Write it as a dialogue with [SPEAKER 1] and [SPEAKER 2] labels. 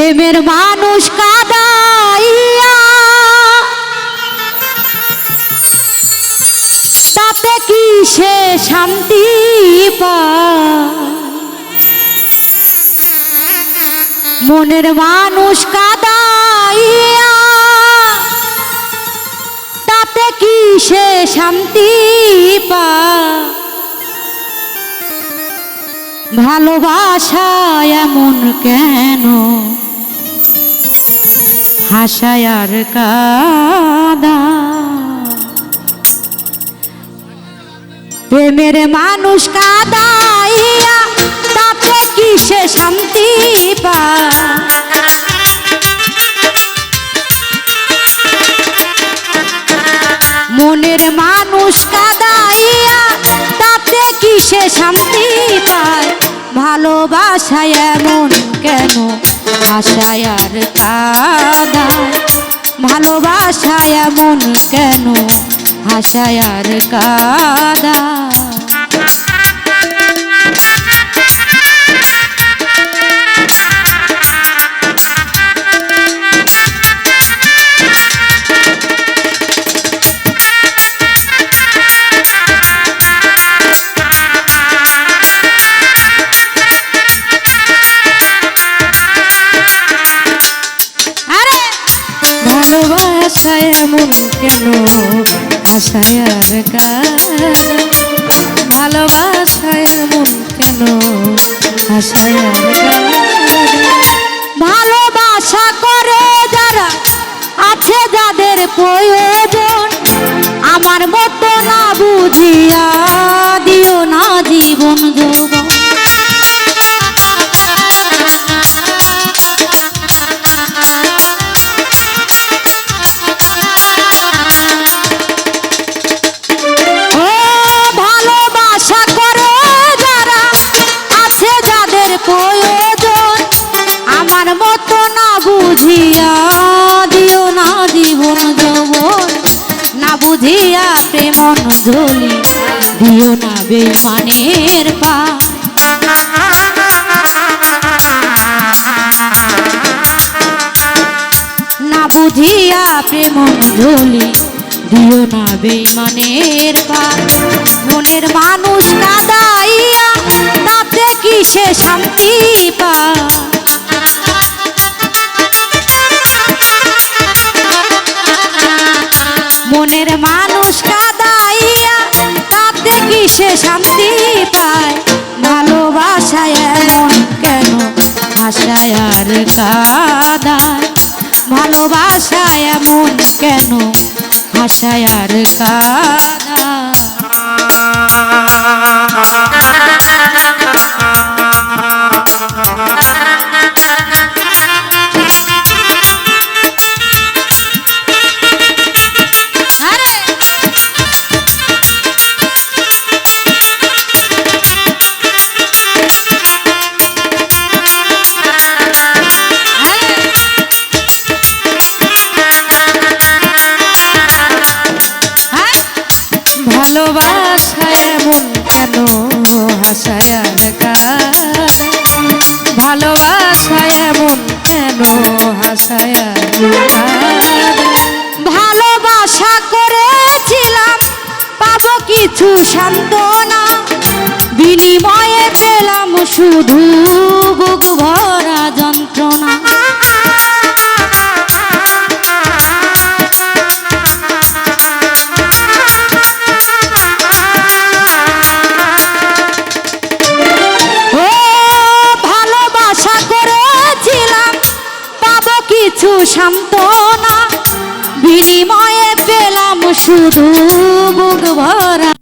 [SPEAKER 1] প্রেমের মানুষ কাদাইয়া। তাতে কি সে শান্তি মনের মানুষ কাদাইয়া। তাতে কি সে শান্তি পায়? ভালোবাসা এমন কেন? হাসায় আর কাদা। প্রেমের মানুষ কাদাইয়া, তাতে কি সে শান্তি পায়? মনের মানুষ কাদাইয়া, তাতে কি সে শান্তি পায়? ভালোবাসায় এমন কেন আশায় আর ভালোবাসায় মন কেন? হাসায় আর ভালোবাসায় এমন কেন? আশায় আর ভালোবাসায় এমন কেন? আশায় আর ভালোবাসা করে যারা আছে যাদের প্রয়োজন, আমার মতো না বুঝিয়া দিও না জীবন প্রয়োজন, আমার মতো না বুঝিয়া দিও না জীবন যৌবন, না বুঝিয়া প্রেমন ঝুলি, দিও না বেমানের পা। না বুঝিয়া প্রেম ঝুলি, দিও না বেমানের পা। মনের মানুষ সে শান্তি পা। মনের মানুষ কাদাইয়া তাতে কি সে শান্তি পায়? ভালোবাসায় এমন কেন? আশায় আর কাদায়। ভালোবাসায় এমন কেন? আশায় আর কাদা ভালোবাসা এমন কেন হাসায় আর কাঁদে? ভালোবাসা এমন কেন হাসায়? ভালোবাসা করেছিলাম, পাবো কিছু সান্ত্বনা বিনিময়ে পেলাম শুধু বুক ভরা যন্ত্রণা সান্ত্বনা বিনিময়ে পেলাম শুধু বুক ভরা।